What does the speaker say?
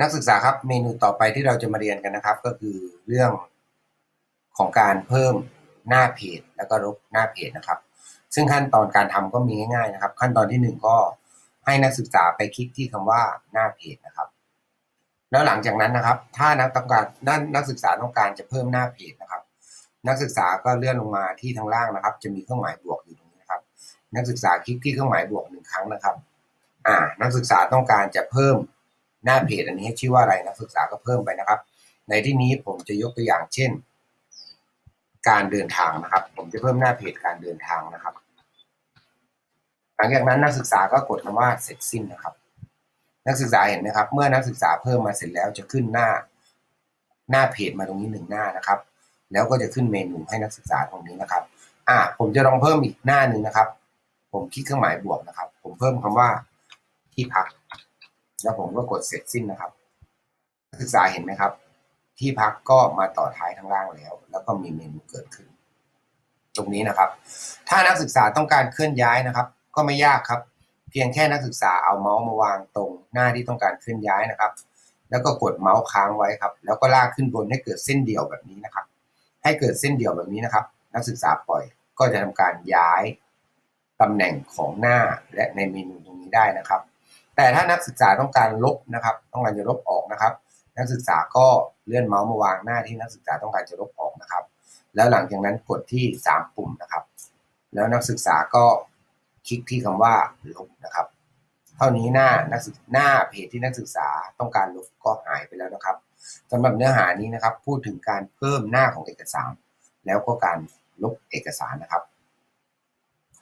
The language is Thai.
นักศึกษาครับเมนูต่อไปที่เราจะมาเรียนกันนะครับ ก็คือเรื่องของการเพิ่มหน้าเพจแล้วก็ลบหน้าเพจนะครับ ซึ่งขั้นตอนการทำก็มีง่ายๆนะครับ ขั้นตอนที่หนึ่งก็ให้นักศึกษาไปคลิกที่คำว่าหน้าเพจนะครับ แล้วหลังจากนั้นนะครับ ถ้านักต้องการด้านนักศึกษาต้องการจะเพิ่มหน้าเพจนะครับ นักศึกษาก็เลื่อนลงมาที่ทางล่างนะครับ จะมีเครื่องหมายบวกอยู่ตรงนี้นะครับ นักศึกษาคลิกที่เครื่องหมายบวกหนึ่งครั้งนะครับ อ่า นักศึกษาต้องการจะเพิ่ม หน้าเพจอันนี้ชื่อว่าอะไรนักศึกษาก็เพิ่มไปนะครับ ในที่นี้ผมจะยกตัวอย่างเช่น การเดินทางนะครับ ผมจะเพิ่มหน้าเพจการเดินทางนะครับ หลังจากนั้นนักศึกษาก็กดคำว่าเสร็จสิ้นนะครับ นักศึกษาเห็นไหมครับ เมื่อนักศึกษาเพิ่มมาเสร็จแล้วจะขึ้นหน้าหน้าเพจมาตรงนี้หนึ่งหน้านะครับ แล้วก็จะขึ้นเมนูให้นักศึกษาตรงนี้นะครับ อ่า ผมจะลองเพิ่มอีกหน้าหนึ่งนะครับ ผมคลิกเครื่องหมายบวกนะครับ ผมเพิ่มคำว่าที่พัก แล้วผมก็กดเสร็จสิ้นนะครับนักศึกษาเห็นไหมครับ ที่พักก็มาต่อท้ายข้างล่างแล้ว แล้วก็มีเมนูเกิดขึ้น ตรงนี้นะครับ ถ้านักศึกษาต้องการเคลื่อนย้ายนะครับ ก็ไม่ยากครับ เพียงแค่นักศึกษาเอาเมาส์มาวางตรงหน้าที่ต้องการเคลื่อนย้ายนะครับ แล้วก็กดเมาส์ค้างไว้ครับ แล้วก็ลากขึ้นบนให้เกิดเส้นเดี่ยวแบบนี้นะครับ ให้เกิดเส้นเดี่ยวแบบนี้นะครับ นักศึกษาปล่อยก็จะทำการย้ายตำแหน่งของหน้าและในเมนูตรงนี้ได้นะครับ แต่ถ้านักศึกษาต้องการลบนะครับ ต้องการจะลบออกนะครับ นักศึกษาก็เลื่อนเมาส์มาวางหน้าที่นักศึกษาต้องการจะลบออกนะครับ แล้วหลังจากนั้นกดที่ 3 ปุ่มนะครับ แล้วนักศึกษาก็คลิกที่คำว่าลบนะครับ เท่านี้หน้านักศึกหน้าเพจที่นักศึกษาต้องการลบก็หายไปแล้วนะครับสำหรับเนื้อหานี้นะครับ พูดถึงการเพิ่มหน้าของเอกสาร แล้วก็การลบเอกสารนะครับ